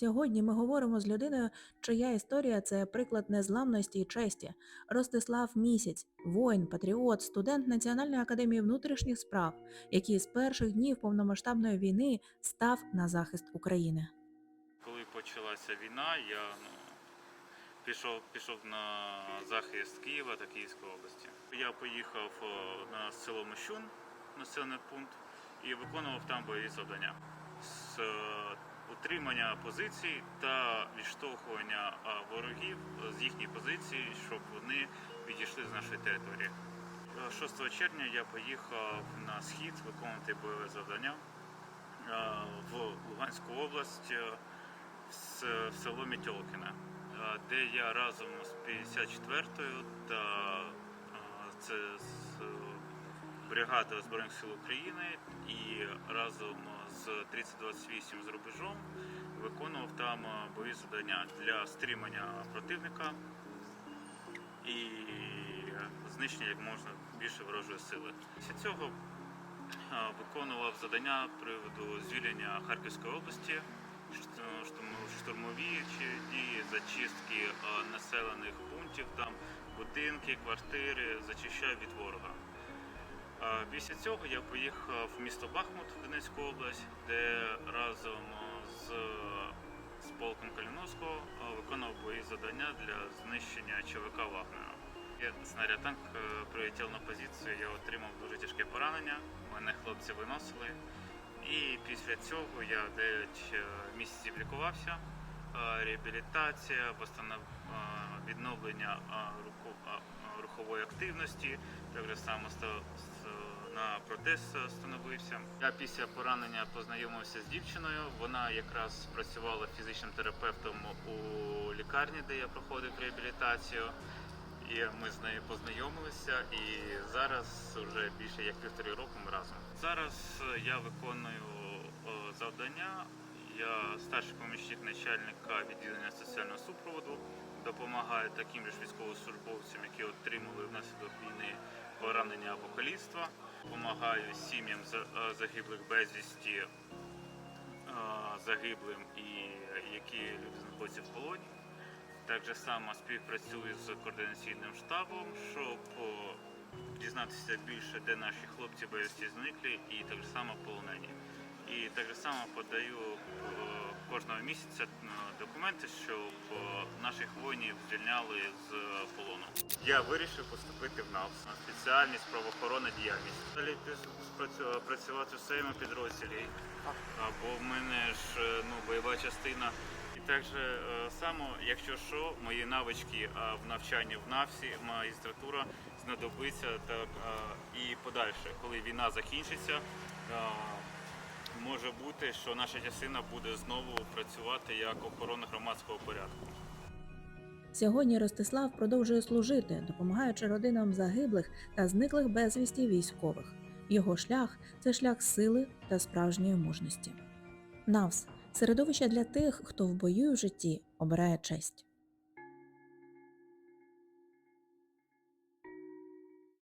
Сьогодні ми говоримо з людиною, чия історія це приклад незламності і честі. Ростислав Місяць, воїн, патріот, студент Національної академії внутрішніх справ, який з перших днів повномасштабної війни став на захист України. Коли почалася війна, я ну, пішов, пішов на захист Києва та Київської області. Я поїхав на село Мощун, населений пункт, і виконував там бойові завдання з е, утримання позицій та відштовхування ворогів з їхніх позицій, щоб вони відійшли з нашої території. Е, 6 червня я поїхав на схід виконувати бойове завдання е, в Луганську область. е, з в село Мітьолкіне, е, де я разом з 54-ю та е, це е, Збройних сил України і разом з 3028 з рубежом виконував там е, бойові завдання для стримання противника і знищення як можна більше ворожої сили. Після цього е, виконував завдання приводу звільнення Харківської області, штурмові дії, зачистки е, населених пунктів, там будинки, квартири, зачищаю від ворога. Після цього я поїхав в місто Бахмут Донецьку область, де разом з, з полком Каліновського виконував бої завдання для знищення ЧВК Вагнера. Снаряд танк е, прилетів на позицію, я отримав дуже тяжке поранення. Мене хлопці виносили. І після цього я 9 е, місяців лікувався. Е, Реабілітація, відновлення рухової активності, так само на протез е, встановився. Я після поранення познайомився з дівчиною. Вона якраз працювала фізичним терапевтом у лікарні, де я проходив реабілітацію. І ми з нею познайомилися, і зараз вже більше як півтори року ми разом. Зараз я виконую завдання. Я старший помічник начальника відділення соціального супроводу. Допомагаю таким же військовослужбовцям, які отримали внаслідок війни поранення або каліцтва. Допомагаю сім'ям е, загиблих безвісті, е, загиблим і які люди знаходяться в полоні. Так само співпрацюю з координаційним штабом, щоб дізнатися більше, де наші хлопці бойовці зникли, і так само полонені. І так само подаю кожного місяця е, документи, щоб о, наших воїнів звільняли з полону. Я вирішив поступити в НАВС на спеціальність правоохоронна діяльність. Працювати в своєму підрозділі, бо в мене ж е, ну, бойова частина. І так же е, само, якщо що, мої навички е, в навчанні в НАВСі, магістратура знадобиться так е, і подальше, коли війна закінчиться. Може бути, що наша частина буде знову працювати як охорона громадського порядку. Сьогодні Ростислав продовжує служити, допомагаючи родинам загиблих та зниклих безвісті військових. Його шлях це шлях сили та справжньої мужності. НАВС середовище для тих, хто в бою в житті обирає честь.